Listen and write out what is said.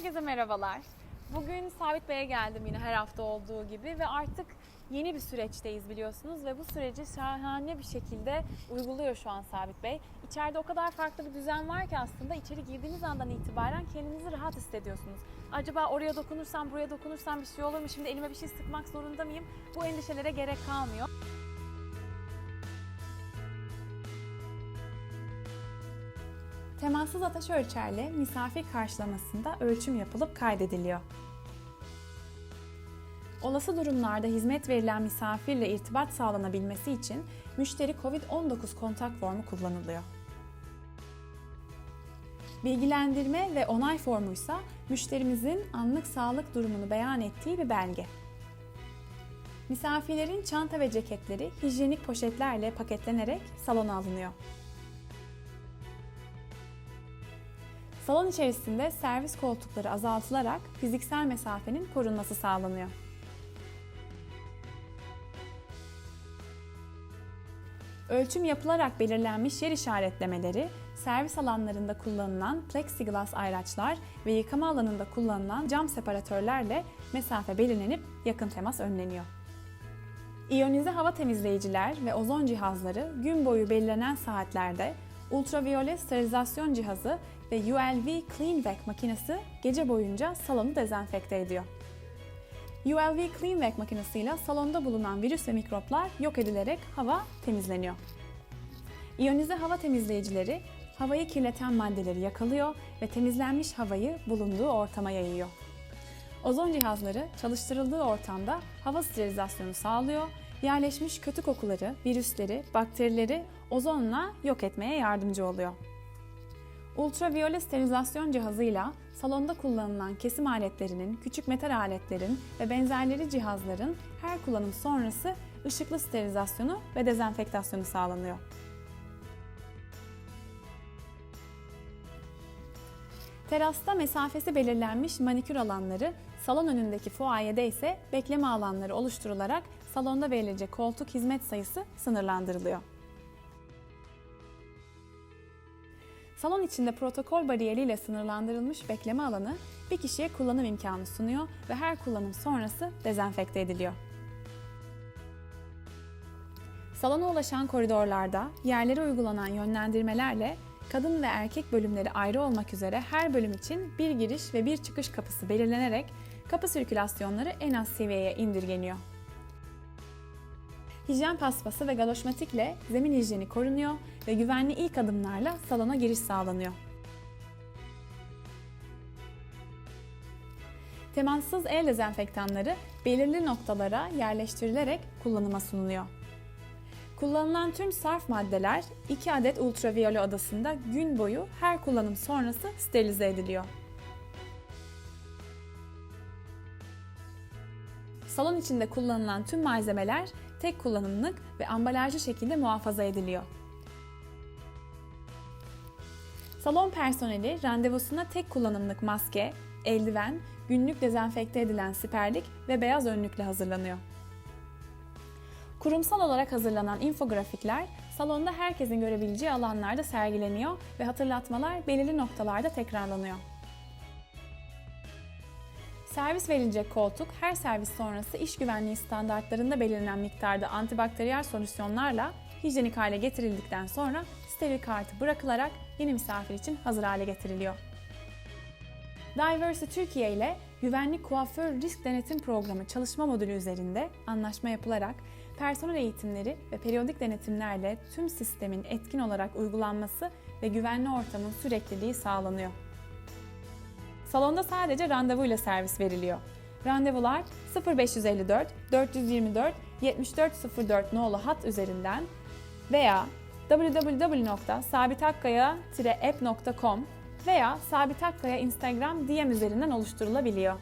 Herkese merhabalar. Bugün Sabit Bey'e geldim yine her hafta olduğu gibi ve artık yeni bir süreçteyiz biliyorsunuz ve bu süreci şahane bir şekilde uyguluyor şu an Sabit Bey. İçeride o kadar farklı bir düzen var ki aslında içeri girdiğiniz andan itibaren kendinizi rahat hissediyorsunuz. Acaba oraya dokunursam, buraya dokunursam bir şey olur mu? Şimdi elime bir şey sıkmak zorunda mıyım? Bu endişelere gerek kalmıyor. Temassız ateş ölçerle misafir karşılamasında ölçüm yapılıp kaydediliyor. Olası durumlarda hizmet verilen misafirle irtibat sağlanabilmesi için müşteri COVID-19 kontak formu kullanılıyor. Bilgilendirme ve onay formuysa müşterimizin anlık sağlık durumunu beyan ettiği bir belge. Misafirlerin çanta ve ceketleri hijyenik poşetlerle paketlenerek salona alınıyor. Salon içerisinde servis koltukları azaltılarak fiziksel mesafenin korunması sağlanıyor. Ölçüm yapılarak belirlenmiş yer işaretlemeleri, servis alanlarında kullanılan plexiglass ayraçlar ve yıkama alanında kullanılan cam separatörlerle mesafe belirlenip yakın temas önleniyor. İyonize hava temizleyiciler ve ozon cihazları gün boyu belirlenen saatlerde ultraviyole sterilizasyon cihazı ve ULV Clean Vac makinesi gece boyunca salonu dezenfekte ediyor. ULV Clean Vac makinesiyle salonda bulunan virüs ve mikroplar yok edilerek hava temizleniyor. İyonize hava temizleyicileri havayı kirleten maddeleri yakalıyor ve temizlenmiş havayı bulunduğu ortama yayıyor. Ozon cihazları çalıştırıldığı ortamda hava sterilizasyonu sağlıyor, yerleşmiş kötü kokuları, virüsleri, bakterileri ozonla yok etmeye yardımcı oluyor. Ultraviyole sterilizasyon cihazıyla salonda kullanılan kesim aletlerinin, küçük metal aletlerin ve benzerleri cihazların her kullanım sonrası ışıklı sterilizasyonu ve dezenfektasyonu sağlanıyor. Terasta mesafesi belirlenmiş manikür alanları, salon önündeki fuayede ise bekleme alanları oluşturularak salonda verilecek koltuk hizmet sayısı sınırlandırılıyor. Salon içinde protokol bariyeriyle sınırlandırılmış bekleme alanı bir kişiye kullanım imkanı sunuyor ve her kullanım sonrası dezenfekte ediliyor. Salona ulaşan koridorlarda yerlere uygulanan yönlendirmelerle kadın ve erkek bölümleri ayrı olmak üzere her bölüm için bir giriş ve bir çıkış kapısı belirlenerek kapı sirkülasyonları en az seviyeye indirgeniyor. Hijyen paspası ve galoşmatikle zemin hijyeni korunuyor ve güvenli ilk adımlarla salona giriş sağlanıyor. Temassız el dezenfektanları belirli noktalara yerleştirilerek kullanıma sunuluyor. Kullanılan tüm sarf maddeler 2 adet ultraviyole odasında gün boyu her kullanım sonrası sterilize ediliyor. Salon içinde kullanılan tüm malzemeler tek kullanımlık ve ambalajlı şekilde muhafaza ediliyor. Salon personeli randevusuna tek kullanımlık maske, eldiven, günlük dezenfekte edilen siperlik ve beyaz önlükle hazırlanıyor. Kurumsal olarak hazırlanan infografikler salonda herkesin görebileceği alanlarda sergileniyor ve hatırlatmalar belirli noktalarda tekrarlanıyor. Servis verilecek koltuk her servis sonrası iş güvenliği standartlarında belirlenen miktarda antibakteriyel solüsyonlarla hijyenik hale getirildikten sonra steril kartı bırakılarak yeni misafir için hazır hale getiriliyor. Diversi Türkiye ile Güvenlik Kuaför Risk Denetim Programı çalışma modülü üzerinde anlaşma yapılarak personel eğitimleri ve periyodik denetimlerle tüm sistemin etkin olarak uygulanması ve güvenli ortamın sürekliliği sağlanıyor. Salonda sadece randevuyla servis veriliyor. Randevular 0554 424 7404 nolu hat üzerinden veya www.sabitakkaya-app.com veya Sabit Akkaya Instagram DM üzerinden oluşturulabiliyor.